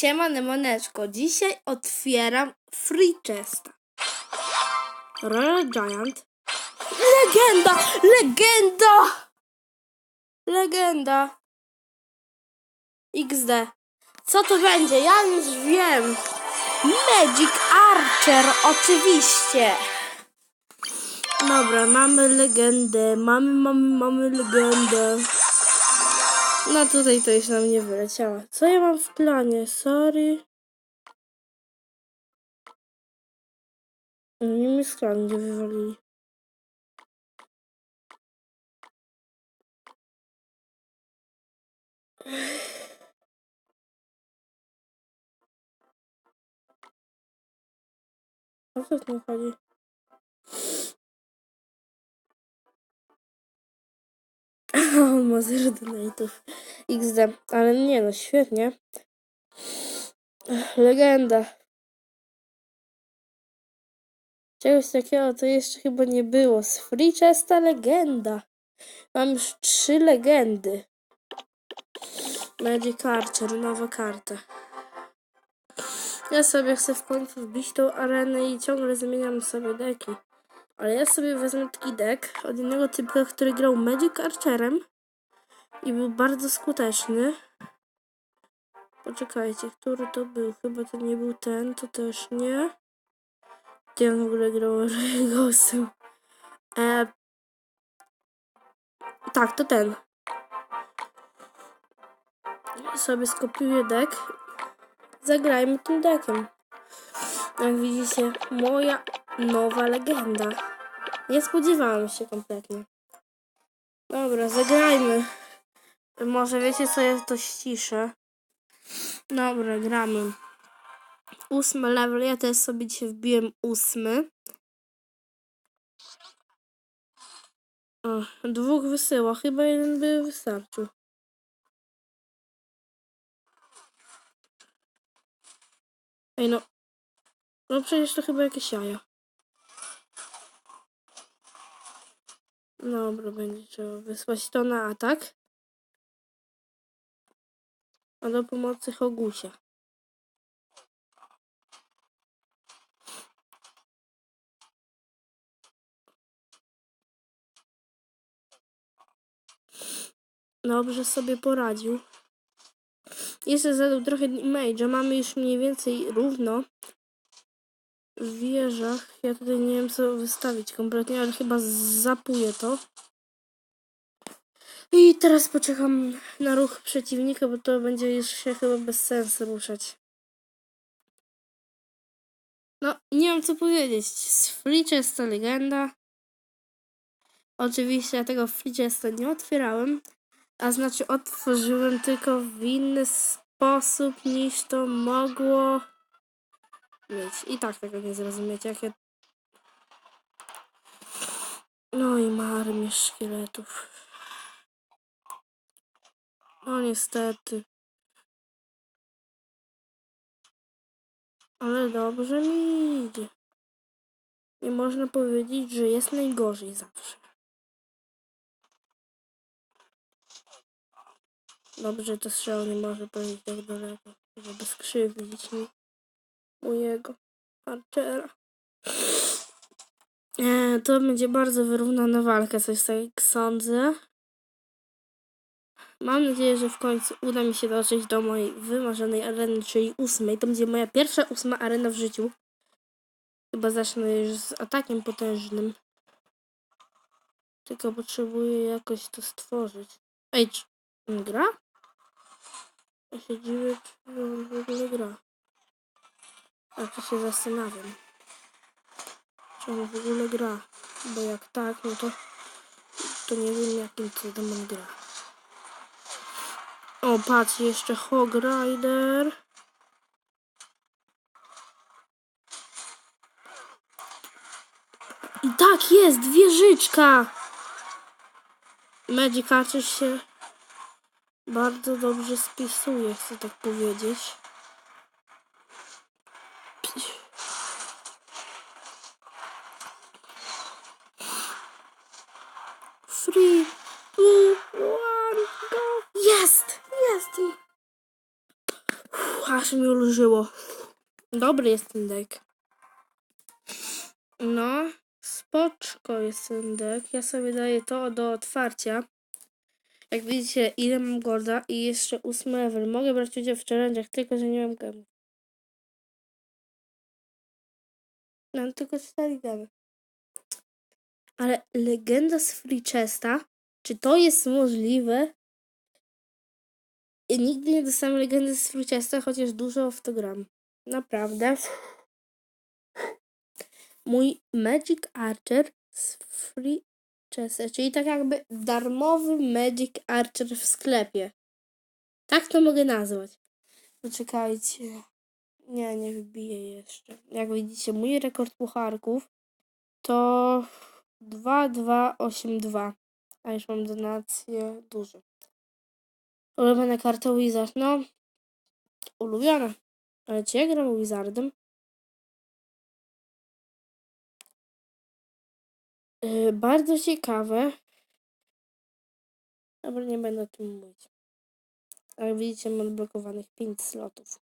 Siema Nemoneczko, dzisiaj otwieram Free Chesta. Royal Giant. Legenda! Legenda! Legenda. XD. Co to będzie? Ja już wiem. Magic Archer, oczywiście. Dobra, mamy legendę. Mamy, mamy, mamy legendę. No tutaj to już nam nie wyleciało. Co ja mam w planie? Sorry. Nie mi sklan nie wywalili. O co tu chodzi? ma zero donate'ów. XD. Ale nie no, świetnie. Legenda. Czegoś takiego to jeszcze chyba nie było. Z Free Chesta legenda. Mam już trzy legendy. Magic Archer, nowa karta. Ja sobie chcę w końcu wbić tą arenę i ciągle zmieniam sobie deki. Ale ja sobie wezmę taki deck od innego typka, który grał Magic Archerem i był bardzo skuteczny. Poczekajcie, który to był? Chyba to nie był ten, to też nie. Gdzie on w ogóle grał Ghostem? E... Tak, to ten. Sobie skopiuję deck. Zagrajmy tym deckiem. Jak widzicie, moja nowa legenda. Nie spodziewałam się kompletnie. Dobra, zagrajmy. Może wiecie co, ja to ściszę. Dobra, gramy. Ósmy level, ja też sobie dzisiaj wbiłem ósmy. O, dwóch wysyła, chyba jeden by wystarczył. Ej no. No przecież to chyba jakieś jaja. Dobra, będzie trzeba wysłać to na atak. A do pomocy Hogusia. Dobrze sobie poradził. Jeszcze zadał trochę mage'a. Mamy już mniej więcej równo wieżach. Ja tutaj nie wiem co wystawić kompletnie, ale chyba zapuję to. I teraz poczekam na ruch przeciwnika, bo to będzie już się chyba bez sensu ruszać. No, nie wiem co powiedzieć. Z Flicze jest to legenda. Oczywiście ja tego Flichesta nie otwierałem. A znaczy otworzyłem tylko w inny sposób niż to mogło mieć. I tak tego nie zrozumiecie, jak ja... No i ma armię szkieletów. No niestety. Ale dobrze mi idzie. Nie można powiedzieć, że jest najgorzej zawsze. Dobrze, to strzał nie może powiedzieć tak daleko, żeby skrzywdzić mi mojego Archera. E, to będzie bardzo wyrównana walka, coś tak sądzę. Mam nadzieję, że w końcu uda mi się dotrzeć do mojej wymarzonej areny, czyli ósmej. To będzie moja pierwsza ósma arena w życiu. Chyba zacznę już z atakiem potężnym. Tylko potrzebuję jakoś to stworzyć. Ej, czy gra? Ja się dziwię, czy w ogóle gra. A to się zastanawiam. Czy on w ogóle gra? Bo jak tak, no to, to nie wiem jakim cudem on gra. O, patrz, jeszcze Hog Rider. I tak jest, wieżyczka! Magic Archer się bardzo dobrze spisuje, chcę tak powiedzieć. Aż mi ulżyło. Dobry jest ten deck. No, spoczko jest ten deck. Ja sobie daję to do otwarcia. Jak widzicie, ile mam golda i jeszcze ósmy level. Mogę brać udział w challenge'ach, tylko że nie mam gemów. Mam tylko cztery gemy. Ale legenda z Free Chesta, czy to jest możliwe? I nigdy nie dostałem legendy z Free Chesta, chociaż dużo w to gram. Naprawdę. Mój Magic Archer z Free Chesta, czyli tak jakby darmowy Magic Archer w sklepie. Tak to mogę nazwać. Poczekajcie. Nie, nie wbiję jeszcze. Jak widzicie, mój rekord pucharków to 2282. A już mam donacje duże. Ulubiona karta Wizard. No, ulubiona. Ale czy ja gram Wizardem? Yy, bardzo ciekawe. Dobra, nie będę o tym mówić. Jak widzicie, mam odblokowanych 5 slotów.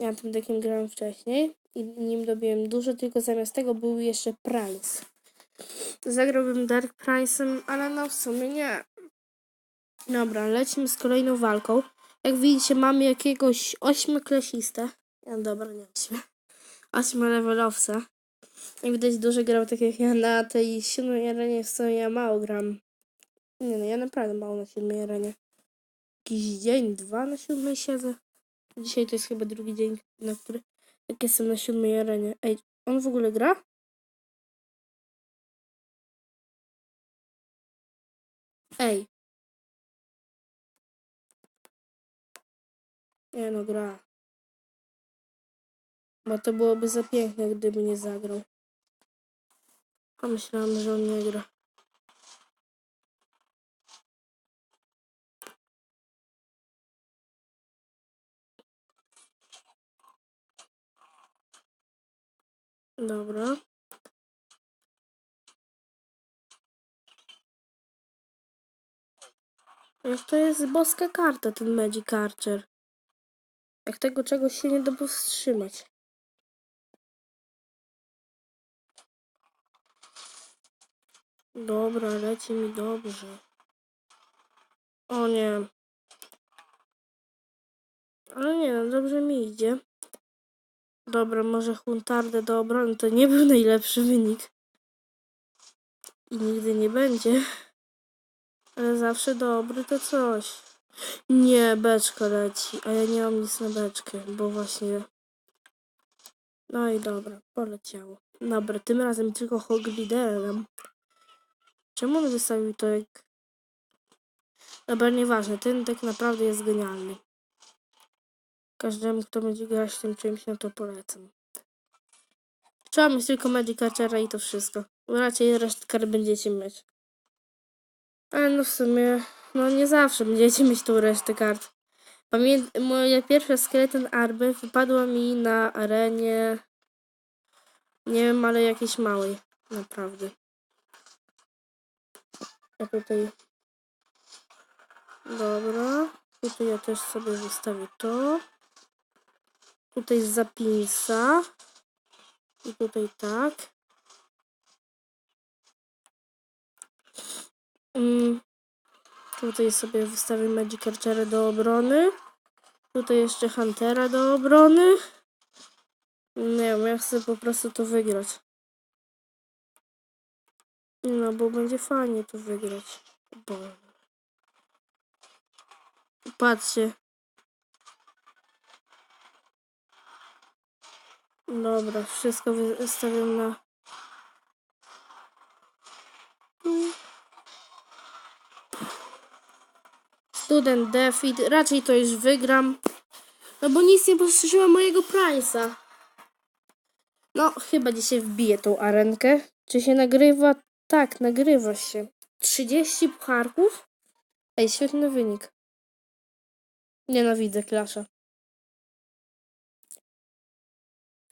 Ja tym deckiem grałem wcześniej i nim dobiłem dużo, tylko zamiast tego był jeszcze Price. Zagrałbym Dark Price'em, ale no w sumie nie. Dobra, lecimy z kolejną walką. Jak widzicie, mamy jakiegoś ośmioklasistę. Ja, dobra, nie ośmiu. Ośmiolevelowca. Jak widać, dużo grał tak jak ja na tej siódmej arenie, w sumie ja mało gram. Nie no, ja naprawdę mało na siódmej arenie. Jakiś dzień, dwa na siódmej siedzę. Dzisiaj to jest chyba drugi dzień, na który jak jestem na siódmej arenie. Ej, on w ogóle gra? Ej. Nie no, gra. Bo to byłoby za piękne, gdyby nie zagrał. A myślałam, że on nie gra. Dobra. Jak to jest boska karta, ten Magic Archer. Jak tego czegoś się nie da powstrzymać. Dobra, leci mi dobrze. O nie. Ale nie, no dobrze mi idzie. Dobra, może Huntardę do obrony to nie był najlepszy wynik. I nigdy nie będzie. Ale zawsze dobry to coś. Nie, beczka leci, a ja nie mam nic na beczkę, bo właśnie... No i dobra, poleciało. Dobra, tym razem tylko Hogliderem. Czemu on wystawił to jak... Dobra, nieważne, ten tak naprawdę jest genialny. Każdemu, kto będzie grać tym czymś, no to polecam. Trzeba mieć tylko Magic Archera i to wszystko. Raczej resztę kart będziecie mieć. Ale no w sumie, no nie zawsze będziecie mieć tą resztę kart. Pamię moja pierwsza skeleton army wypadła mi na arenie. Nie wiem, ale jakiejś małej. Naprawdę. A tutaj. Dobra. Tutaj ja też sobie wystawię to. Tutaj z zapisa. I tutaj tak. Mm. Tutaj sobie wystawię Magic Archera do obrony. Tutaj jeszcze Huntera do obrony. Nie wiem, ja chcę po prostu to wygrać. No, bo będzie fajnie to wygrać. Bo... Patrzcie. Dobra, wszystko wystawiam na... Student Defeat. Raczej to już wygram. No bo nic nie powstrzymała mojego Price'a. No, chyba dzisiaj wbiję tą arenkę. Czy się nagrywa? Tak, nagrywa się. 30 pucharków? Ej, świetny wynik. Nienawidzę klasza.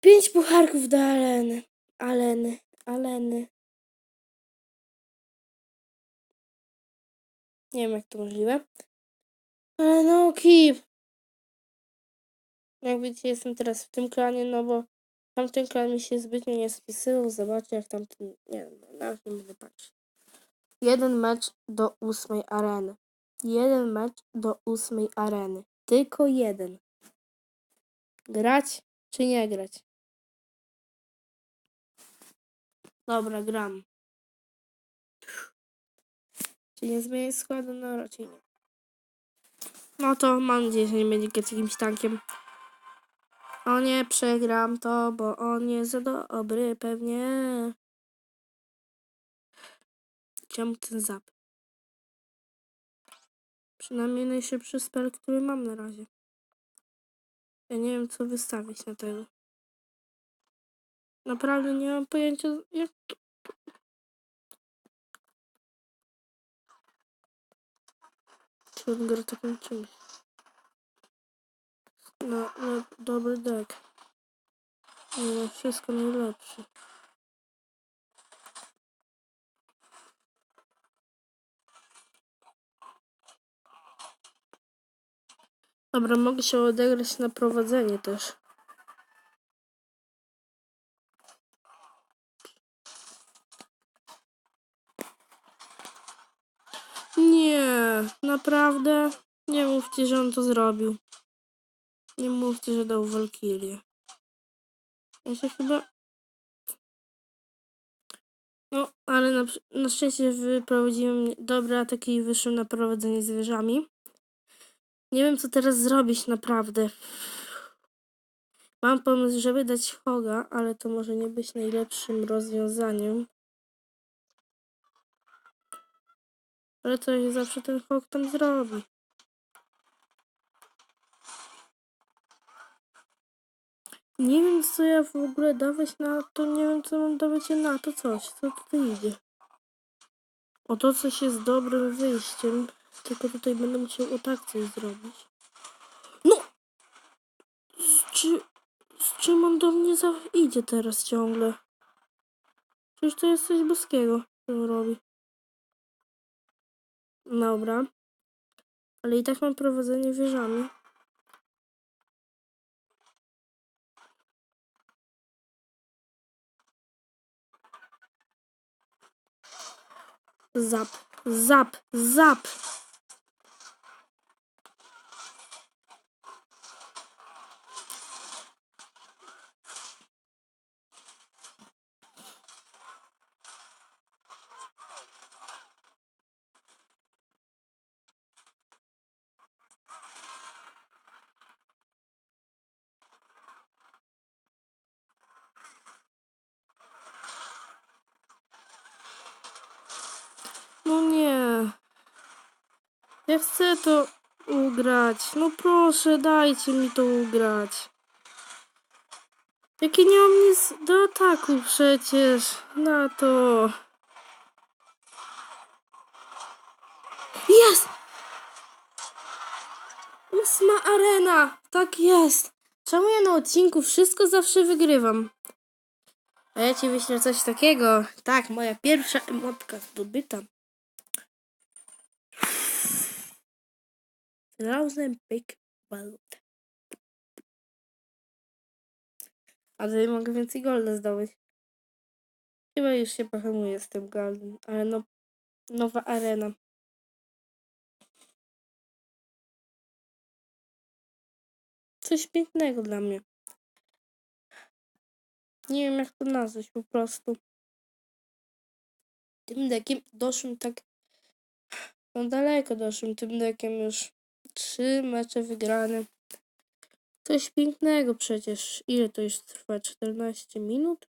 5 pucharków do Aleny. Aleny. Aleny. Nie wiem jak to możliwe. Ale no keep. Jak widzicie, jestem teraz w tym klanie, no bo tamten klan mi się zbytnio nie spisywał. Zobaczcie, jak tamten... Nie wiem, nawet nie będę patrzeć. Jeden mecz do ósmej areny. Jeden mecz do ósmej areny. Tylko jeden. Grać czy nie grać? Dobra, gram. Czy nie zmienię składu? No raczej nie. No to mam nadzieję, że nie będzie jakimś tankiem. O nie, przegram to, bo on jest za dobry, pewnie. Czemu ten zap? Przynajmniej najszybszy spell, który mam na razie. Ja nie wiem, co wystawić na tego. Naprawdę nie mam pojęcia, jak to... Czy on gra takim czymś? No, no, dobry deck. Nie no, wszystko najlepsze. Dobra, mogę się odegrać na prowadzenie też. Naprawdę? Nie mówcie, że on to zrobił. Nie mówcie, że dał Walkirię. Ja się chyba... No, ale na, na szczęście wyprowadziłem dobre ataki i wyszłem na prowadzenie zwierzami. Nie wiem, co teraz zrobić naprawdę. Mam pomysł, żeby dać Hoga, ale to może nie być najlepszym rozwiązaniem. Ale się zawsze ten Hog tam zrobi. Nie wiem, co ja w ogóle dawać na to. Nie wiem, co mam dawać na to coś. Co tutaj idzie? O to coś jest dobrym wyjściem. Tylko tutaj będę musiał o tak coś zrobić. No! Z, czy, z czym on do mnie za... idzie teraz ciągle? Przecież to jest coś boskiego, co robi. Dobra. Ale i tak mam prowadzenie wieżami. Zap, zap, zap. No nie. Ja chcę to No proszę, dajcie mi to ugrać. Jakie nie mam nic do ataku przecież. Na to. Jest! Ósma arena. Tak jest. Czemu ja na odcinku wszystko zawsze wygrywam? A ja ci wyślę coś takiego. Tak, moja pierwsza emotka zdobyta. Thousand big balloon. A tutaj mogę więcej golda zdobyć. Chyba już się pohamuję z tym goldem, ale no, nowa arena. Coś pięknego dla mnie. Nie wiem jak to nazwać po prostu. Tym dekiem doszłem tak no daleko doszłem tym dekiem już. Trzy mecze wygrane. Coś pięknego przecież. Ile to już trwa? 14 minut?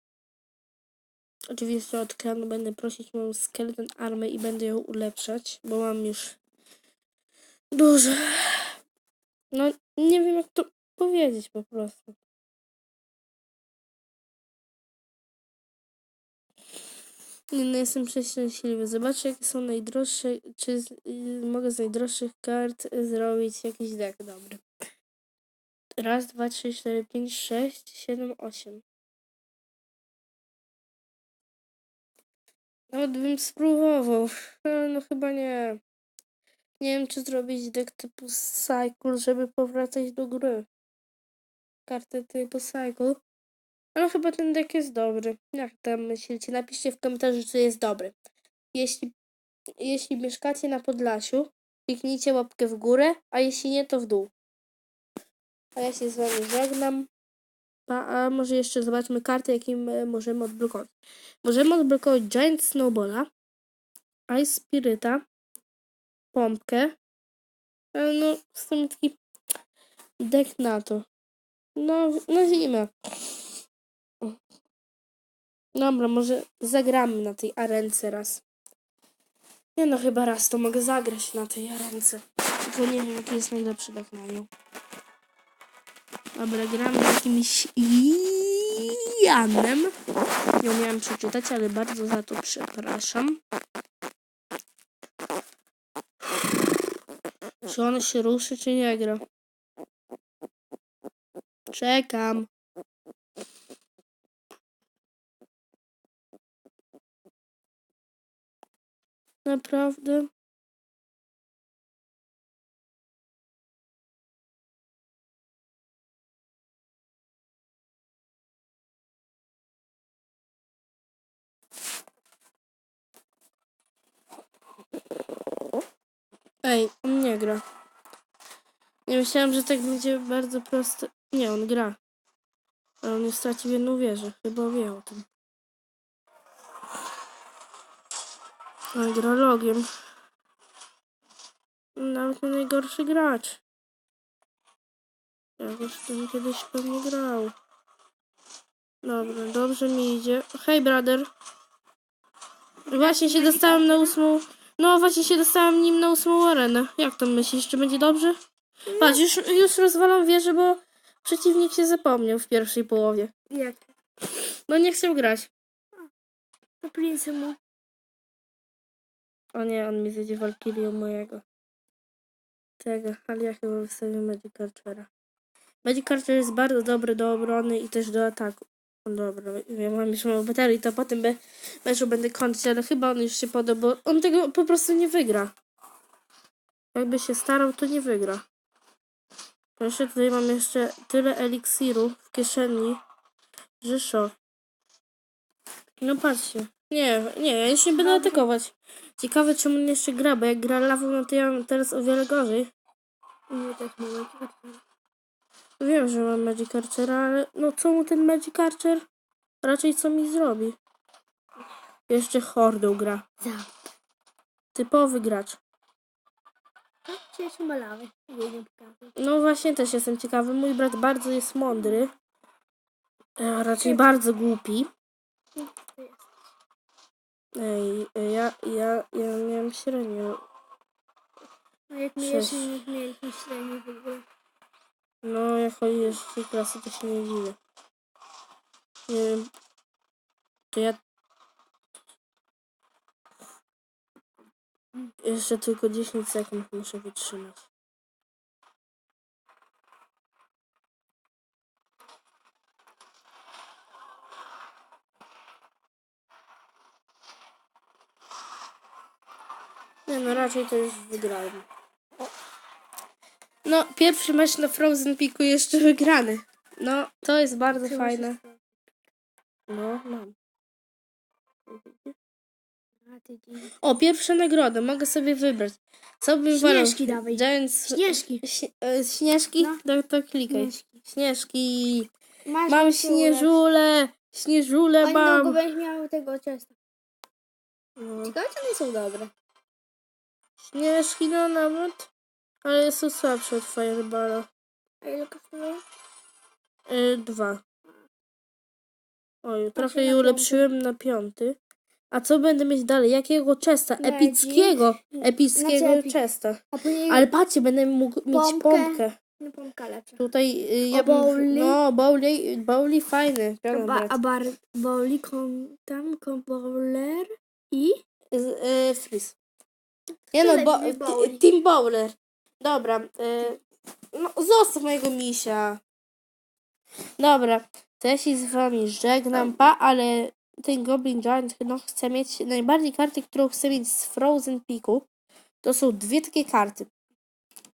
Oczywiście od klanu będę prosić moją skeleton armę i będę ją ulepszać, bo mam już dużo. No nie wiem jak to powiedzieć po prostu. No jestem przeszczęśliwy. Zobaczę, jakie są najdroższe, czy z, y, mogę z najdroższych kart zrobić jakiś deck dobry. Raz, dwa, trzy, cztery, pięć, sześć, siedem, osiem. Nawet bym spróbował, no chyba nie. Nie wiem, czy zrobić deck typu Cycle, żeby powracać do gry. Kartę typu Cycle. Ale chyba ten deck jest dobry. Jak tam myślicie? Napiszcie w komentarzu, czy jest dobry. Jeśli, jeśli mieszkacie na Podlasiu, kliknijcie łapkę w górę, a jeśli nie, to w dół. A ja się z wami żegnam. A, a może jeszcze zobaczmy karty, jakie my możemy odblokować. Możemy odblokować Giant Snowballa, Ice Spirita, Pompkę. Ale no, w taki deck na to. No, na zimę. Dobra, może zagramy na tej arence raz. Nie no, chyba raz to mogę zagrać na tej arence. Tylko nie wiem, jaki jest najlepszy deck na. Dobra, gramy z jakimś Janem. Nie umiałem przeczytać, ale bardzo za to przepraszam. Czy on się ruszy, czy nie gra? Czekam. Naprawdę? Ej, on nie gra. Nie myślałam, że tak będzie bardzo proste. Nie, on gra. Ale on już stracił jedną wieżę. Chyba wie o tym. Ale gra logiem. Nawet nie najgorszy gracz. Jakoś tym kiedyś pewnie grał. Dobra, dobrze mi idzie. Hej, brother. Właśnie się dostałem na ósmą... No, właśnie się dostałem nim na ósmą arenę. Jak tam myślisz, czy będzie dobrze? Patrz, już, już rozwalam wieżę, bo przeciwnik się zapomniał w pierwszej połowie. Jak? No nie chciał grać. Princem mu. O nie, on mi zjedzie Valkyrią mojego. Tego, ale ja chyba wystawię Magic Archera. Magic Archer jest bardzo dobry do obrony i też do ataku. No Dobra, ja mam już mało baterii, to potem be, meczu będę kończyć, ale chyba on już się poda, bo on tego po prostu nie wygra. Jakby się starał, to nie wygra. Jeszcze tutaj mam jeszcze tyle eliksiru w kieszeni, że szok. No patrzcie. Nie, nie, ja już nie będę atakować. Ciekawe, czemu on jeszcze gra, bo jak gra lawą, no to ja mam teraz o wiele gorzej. Nie tak mało. Wiem, że mam Magic Archera, ale no co mu ten Magic Archer? Raczej co mi zrobi? Jeszcze hordą gra. Za. Typowy gracz. Tak, przecież nie pokażę. No właśnie też jestem ciekawy. Mój brat bardzo jest mądry. A raczej bardzo głupi. No. Ej, ja, ja, ja miałem średnią. A jak my Sześć. jeszcze nie mieliśmy średniej w ogóle. No, jak chodzi jeszcze tej klasy, to się nie dziwię. Nie wiem. To ja... Jeszcze tylko 10 sekund muszę wytrzymać. Nie no, raczej to już wygrałem. No, pierwszy mecz na Frozen Peaku jeszcze wygrany. No, to jest bardzo fajne. No, mam. O, pierwsza nagroda, mogę sobie wybrać. Co bym wolał? Śnieżki dawaj. Giants... Śnieżki. Śnie- e, śnieżki? No. To, to klikaj. Śnieżki. Śnieżki. Masz Mam. Śnieżule Oni mogą mam. będziesz miał tego ciasta. No. Ciekawe, czy one są dobre. Śnieżki no nawet. Ale są słabsze od Fireballa. A ile kosztują? Y, dwa. Oj, trochę je ulepszyłem na piąty. A co będę mieć dalej? Jakiego chesta? Magic. Epickiego. Epickiego Znaczy epic. chesta. A później Ale patrzcie, będę mógł mieć Pompkę. pompkę. no, pompka lepsza. Tutaj y, ja. Bowli. No, Bowli, Bowli fajny. Ba, a bar, bowli, kom, tam, bowler i... Z- y, Freeze. Nie no, bo. Team Bowler. Dobra. Y, no, zostaw mojego misia. Dobra. To ja się z wami żegnam, pa, ale ten Goblin Giant no, chce mieć najbardziej kartę, którą chce mieć z Frozen Peaku. To są dwie takie karty.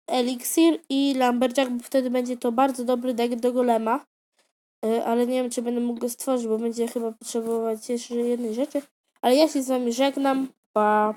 Elixir i Lumberjack, bo wtedy będzie to bardzo dobry deck do golema. E, Ale nie wiem, czy będę mógł go stworzyć, bo będzie chyba potrzebować jeszcze jednej rzeczy. Ale ja się z wami żegnam. Pa.